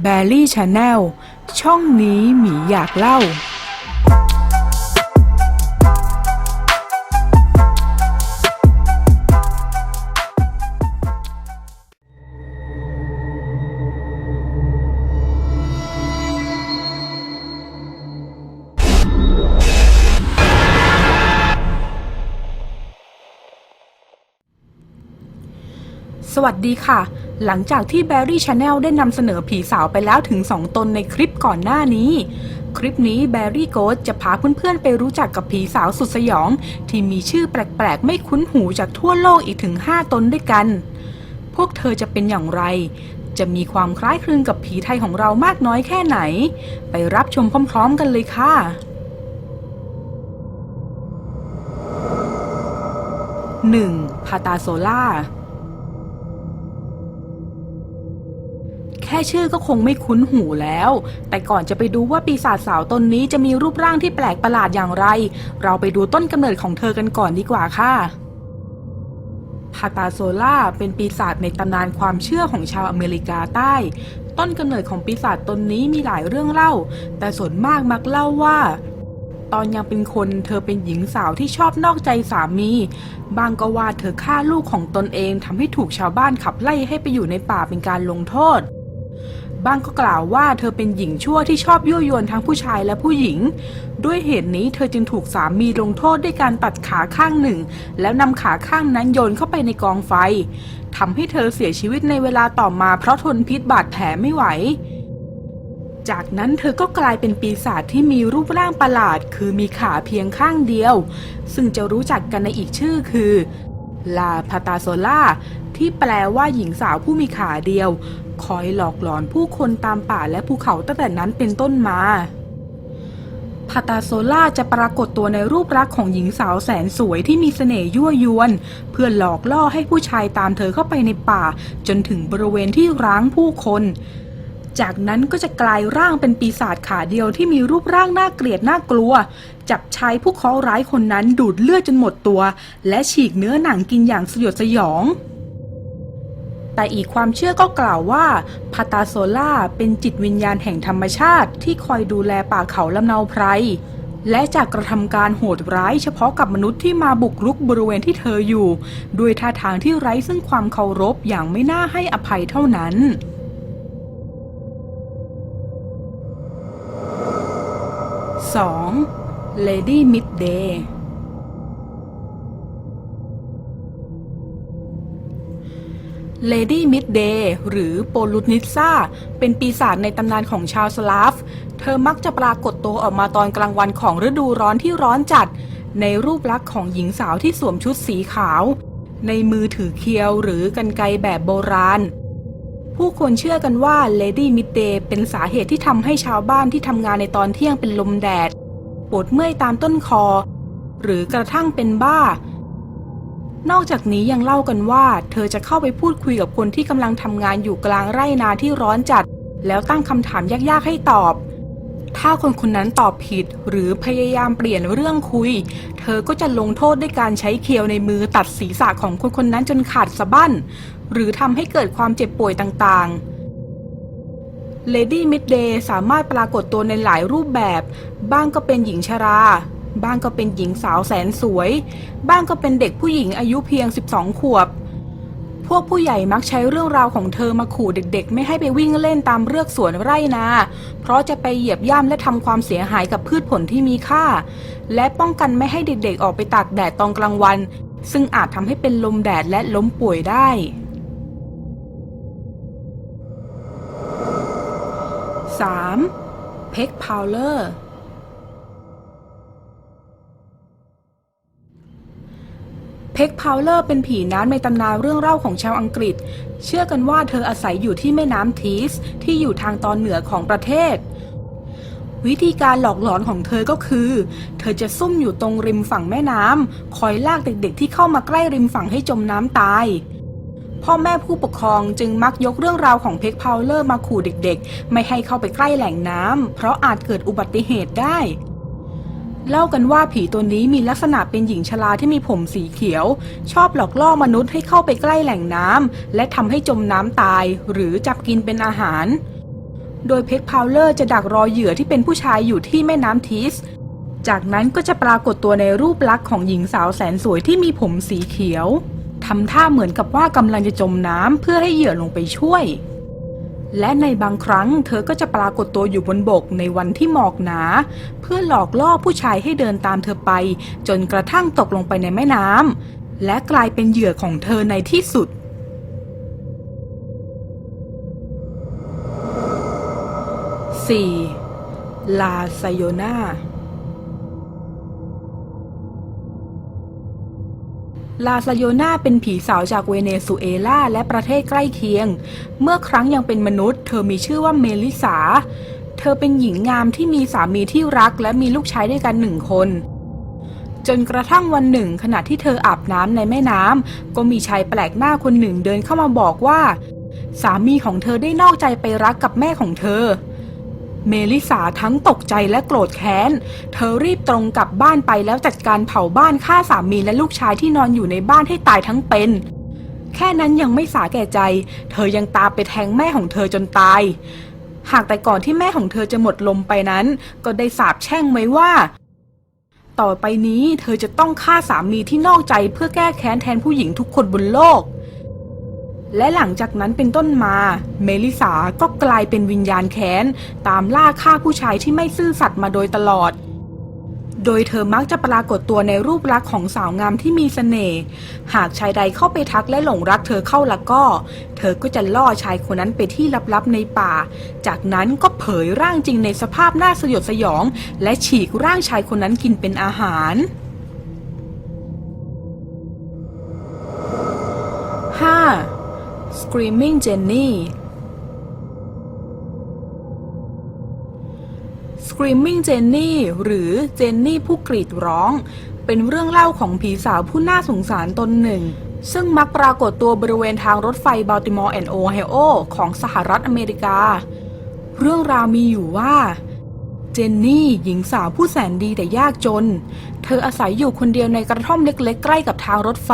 แบลลี่ชาแนลช่องนี้หมีอยากเล่า สวัสดีค่ะ หลังจากที่ b บ r รี่ชาแนลได้นำเสนอผีสาวไปแล้วถึง 2 ตนในคลิปก่อนหน้านี้ คลิปนี้ b บ r รี่โก t จะพาเพื่อนๆ ไปรู้จักกับผีสาวสุดสยอง ที่มีชื่อแปลกๆ ไม่คุ้นหูจากทั่วโลกอีกถึง 5 ตนด้วยกัน พวกเธอจะเป็นอย่างไร จะมีความคล้ายคลึงกับผีไทยของเรามากน้อยแค่ไหน ไปรับชมพร้อม ๆ กันเลยค่ะ 1. พาตาโซล่า ค่ชื่อก็คงไม่คุ้นหูแล้ว แต่ก่อนจะไปดูว่าปีศาจสาวตนนี้จะมีรูปร่างที่แปลกประหลาดอย่างไร เราไปดูต้นกำเนิดของเธอกันก่อนดีกว่าค่ะพาตาโซล่าเป็นปีศาจในตำนานความเชื่อของชาวอเมริกาใต้ ต้นกำเนิดของปีศาจตนนี้มีหลายเรื่องเล่า แต่ส่วนมากมักเล่าว่า ตอนยังเป็นคนเธอเป็นหญิงสาวที่ชอบนอกใจสามี บางก็ว่าเธอฆ่าลูกของตนเองทำให้ถูกชาวบ้านขับไล่ให้ไปอยู่ในป่าเป็นการลงโทษ บ้างก็กล่าวว่าเธอเป็นหญิงชั่วที่ชอบยั่วยวนทั้งผู้ชายและผู้หญิง ด้วยเหตุนี้เธอจึงถูกสามีลงโทษด้วยการตัดขาข้างหนึ่ง แล้วนำขาข้างนั้นโยนเข้าไปในกองไฟทำให้เธอเสียชีวิตในเวลาต่อมาเพราะทนพิษบาดแผลไม่ไหวจากนั้นเธอก็กลายเป็นปีศาจที่มีรูปร่างประหลาด คือมีขาเพียงข้างเดียว ซึ่งจะรู้จักกันในอีกชื่อคือ ลาพาตาโซล่าที่แปลว่าหญิงสาวผู้มีขาเดียว คอยหลอกหลอนผู้คนตามป่าและภูเขาตั้งแต่นั้นเป็นต้นมาพาตาโซล่าจะปรากฏตัวในรูปลักษ์ของหญิงสาวแสนสวยที่มีเสน่ห์ยั่วยวน เพื่อหลอกล่อให้ผู้ชายตามเธอเข้าไปในป่า จนถึงบริเวณที่ร้างผู้คน จากนั้นก็จะกลายร่างเป็นปีศาจขาเดียวที่มีรูปร่างน่าเกลียดน่ากลัว จับชายผู้เคราะห์ร้ายคนนั้นดูดเลือดจนหมดตัว และฉีกเนื้อหนังกินอย่างสยดสยอง แต่อีกความเชื่อก็กล่าวว่าพาตาโซล่าเป็นจิตวิญญาณแห่งธรรมชาติที่คอยดูแลป่าเขาลำเนาไพรและจากกระทำการโหดร้ายเฉพาะกับมนุษย์ที่มาบุกรุกบริเวณที่เธออยู่ ด้วยท่าทางที่ไร้ซึ่งความเคารพอย่างไม่น่าให้อภัยเท่านั้น 2. Lady Midday เลดี้มิดเดย์หรือโปลุนิซาเป็นปีศาจในตำนานของชาวสลาฟ เธอมักจะปรากฏตัวออกมาตอนกลางวันของฤดูร้อนที่ร้อนจัด ในรูปลักษณ์ของหญิงสาวที่สวมชุดสีขาว ในมือถือเคียวหรือกันไกรแบบโบราณ ผู้คนเชื่อกันว่าเลดี้มิดเดย์เป็นสาเหตุที่ทำให้ชาวบ้านที่ทำงานในตอนเที่ยงเป็นลมแดดปวดเมื่อยตามต้นคอ หรือกระทั่งเป็นบ้า นอกจากนี้ยังเล่ากันว่า เธอจะเข้าไปพูดคุยกับคนที่กำลังทำงานอยู่กลางไร่นาที่ร้อนจัด แล้วตั้งคำถามยากๆให้ตอบ ถ้าคนคนนั้นตอบผิด หรือพยายามเปลี่ยนเรื่องคุย เธอก็จะลงโทษด้วยการใช้เคียวในมือตัดศีรษะของคนคนนั้นจนขาดสะบั้น หรือทำให้เกิดความเจ็บป่วยต่างๆเลดี้มิดเดย์สามารถปรากฏตัวในหลายรูปแบบ บ้างก็เป็นหญิงชรา บ้างก็เป็นหญิงสาวแสนสวย บ้างก็เป็นเด็กผู้หญิงอายุเพียง 12 ขวบ พวกผู้ใหญ่มักใช้เรื่องราวของเธอมาขู่เด็กๆ ไม่ให้ไปวิ่งเล่นตามเรือกสวนไร่นา เพราะจะไปเหยียบย่ำและทำความเสียหายกับพืชผลที่มีค่า และป้องกันไม่ให้เด็กๆ ออกไปตากแดดตอนกลางวัน ซึ่งอาจทำให้เป็นลมแดดและล้มป่วยได้ 3. เพ็กพาวเลอร์ เพ็กพาวเลอร์เป็นผีน้ำในตำนานเรื่องเล่าของชาวอังกฤษ เชื่อกันว่าเธออาศัยอยู่ที่แม่น้ำทีสที่อยู่ทางตอนเหนือของประเทศ วิธีการหลอกหลอนของเธอก็คือ เธอจะซุ่มอยู่ตรงริมฝั่งแม่น้ำคอยลากเด็กๆ ที่เข้ามาใกล้ริมฝั่งให้จมน้ำตายพ่อแม่ผู้ปกครองจึงมักยกเรื่องราวของเพ็กพาวเลอร์มาขู่เด็กๆ ไม่ให้เข้าไปใกล้แหล่งน้ำเพราะอาจเกิดอุบัติเหตุได้ เล่ากันว่าผีตัวนี้มีลักษณะเป็นหญิงชราที่มีผมสีเขียว ชอบหลอกล่อมนุษย์ให้เข้าไปใกล้แหล่งน้ำและทำให้จมน้ำตาย หรือจับกินเป็นอาหาร โดยเพชรพาวเลอร์จะดักรอเหยื่อที่เป็นผู้ชายอยู่ที่แม่น้ำทิส จากนั้นก็จะปรากฏตัวในรูปลักษณ์ของหญิงสาวแสนสวยที่มีผมสีเขียวทำท่าเหมือนกับว่ากำลังจะจมน้ำเพื่อให้เหยื่อลงไปช่วย และในบางครั้งเธอก็จะปรากฏตัวอยู่บนบกในวันที่หมอกหนา เพื่อหลอกล่อผู้ชายให้เดินตามเธอไป จนกระทั่งตกลงไปในแม่น้ำและกลายเป็นเหยื่อของเธอในที่สุดสี่ลาไซโยนา ลาซาโยนาเป็นผีสาวจากเวเนซุเอลาและประเทศใกล้เคียง เมื่อครั้งยังเป็นมนุษย์ เธอมีชื่อว่าเมลิสา เธอเป็นหญิงงามที่มีสามีที่รักและมีลูกชายด้วยกันหนึ่งคน จนกระทั่งวันหนึ่ง ขณะที่เธออาบน้ำในแม่น้ำก็มีชายแปลกหน้าคนหนึ่งเดินเข้ามาบอกว่า สามีของเธอได้นอกใจไปรักกับแม่ของเธอ เมลิสาทั้งตกใจและโกรธแค้น เธอรีบตรงกลับบ้านไปแล้วจัดการเผาบ้านฆ่าสามีและลูกชายที่นอนอยู่ในบ้านให้ตายทั้งเป็น แค่นั้นยังไม่สาแก่ใจ เธอยังตามไปแทงแม่ของเธอจนตาย หากแต่ก่อนที่แม่ของเธอจะหมดลมไปนั้น ก็ได้สาปแช่งไว้ว่า ต่อไปนี้เธอจะต้องฆ่าสามีที่นอกใจเพื่อแก้แค้นแทนผู้หญิงทุกคนบนโลก และหลังจากนั้นเป็นต้นมา เมลิสาก็กลายเป็นวิญญาณแค้น ตามล่าฆ่าผู้ชายที่ไม่ซื่อสัตย์มาโดยตลอด โดยเธอมักจะปรากฏตัวในรูปลักษณ์ของสาวงามที่มีเสน่ห์ หากชายใดเข้าไปทักและหลงรักเธอเข้าล้วก็ เธอก็จะล่อชายคนนั้นไปที่ลับๆในป่า จากนั้นก็เผยร่างจริงในสภาพน่าสยดสยอง และฉีกร่างชายคนนั้นกินเป็นอาหาร 5. Screaming Jenny Screaming Jenny หรือเจนนี่ผู้กรีดร้อง เป็นเรื่องเล่าของผีสาวผู้น่าสงสารตนหนึ่ง ซึ่งมักปรากฏตัวบริเวณทางรถไฟบัลติมอร์แอนด์โอไฮโอของสหรัฐอเมริกา เรื่องราวมีอยู่ว่าเจนนี่หญิงสาวผู้แสนดีแต่ยากจน เธออาศัยอยู่คนเดียวในกระท่อมเล็กๆ ใกล้กับทางรถไฟ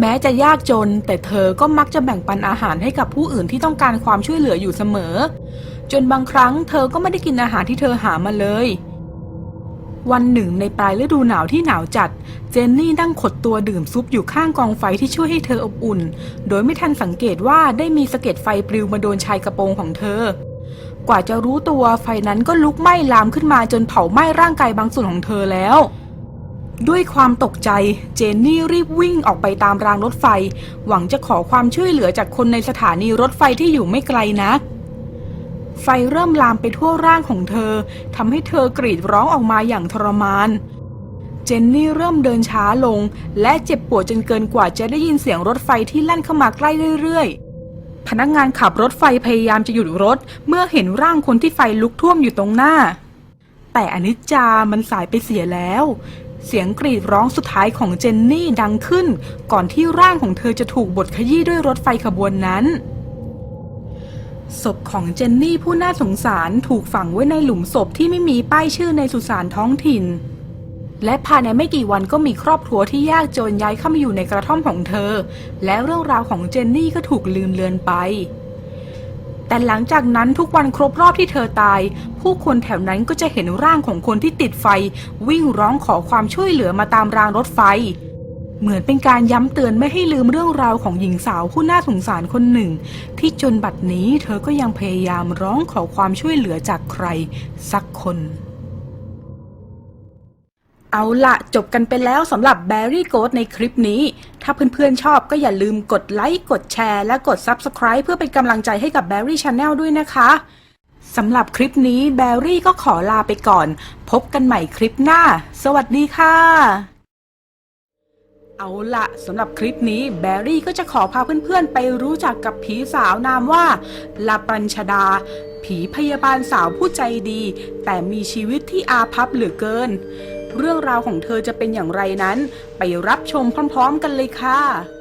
แม้จะยากจน แต่เธอก็มักจะแบ่งปันอาหารให้กับผู้อื่นที่ต้องการความช่วยเหลืออยู่เสมอ จนบางครั้งเธอก็ไม่ได้กินอาหารที่เธอหามาเลย วันหนึ่งในปลายฤดูหนาวที่หนาวจัด เจนนี่นั่งขดตัวดื่มซุปอยู่ข้างกองไฟที่ช่วยให้เธออบอุ่น โดยไม่ทันสังเกตว่าได้มีสะเก็ดไฟปลิวมาโดนชายกระโปรงของเธอ กว่าจะรู้ตัวไฟนั้นก็ลุกไหม้ลามขึ้นมาจนเผาไหม้ร่างกายบางส่วนของเธอแล้ว ด้วยความตกใจเจนนี่รีบวิ่งออกไปตามรางรถไฟ หวังจะขอความช่วยเหลือจากคนในสถานีรถไฟที่อยู่ไม่ไกลนัก ไฟเริ่มลามไปทั่วร่างของเธอทำให้เธอกรีดร้องออกมาอย่างทรมาน เจนนี่เริ่มเดินช้าลง และเจ็บปวดจนเกินกว่าจะได้ยินเสียงรถไฟที่แล่นเข้ามาใกล้เรื่อยๆ พนักงานขับรถไฟพยายามจะหยุดรถ เมื่อเห็นร่างคนที่ไฟลุกท่วมอยู่ตรงหน้า แต่อนิจจามันสายไปเสียแล้ว เสียงกรีดร้องสุดท้ายของเจนนี่ดังขึ้น ก่อนที่ร่างของเธอจะถูกบดขยี้ด้วยรถไฟขบวนนั้น ศพของเจนนี่ผู้น่าสงสารถูกฝังไว้ในหลุมศพที่ไม่มีป้ายชื่อในสุสานท้องถิ่น และภายในไม่กี่วันก็มีครอบครัวที่ยากจนย้ายเข้ามาอยู่ในกระท่อมของเธอ และเรื่องราวของเจนนี่ก็ถูกลืมเลือนไป แต่หลังจากนั้นทุกวันครบรอบที่เธอตาย ผู้คนแถวนั้นก็จะเห็นร่างของคนที่ติดไฟ วิ่งร้องขอความช่วยเหลือมาตามรางรถไฟ เหมือนเป็นการย้ำเตือนไม่ให้ลืมเรื่องราวของหญิงสาวผู้น่าสงสารคนหนึ่ง ที่จนบัดนี้เธอก็ยังพยายามร้องขอความช่วยเหลือจากใคร สักคน เอาละจบกันไปแล้วสำหรับ Barry g o a t ในคลิปนี้ ถ้าเพื่อนๆชอบก็อย่าลืมกดไลค์ กดแชร์ และกด Subscribe เพื่อเป็นกำลังใจให้กับ Barry Channel ด้วยนะคะสำหรับคลิปนี้ Barry ก็ขอลาไปก่อน พบกันใหม่คลิปหน้า สวัสดีค่ะ เอาละสำหรับคลิปนี้ แบรี่ก็จะขอพาเพื่อนๆ ไปรู้จักกับผีสาวนามว่าลาปัญชดาผีพยาบาลสาวผู้ใจดี แต่มีชีวิตที่อาภัพเหลือเกิน เรื่องราวของเธอจะเป็นอย่างไรนั้น ไปรับชมพร้อม ๆ กันเลยค่ะ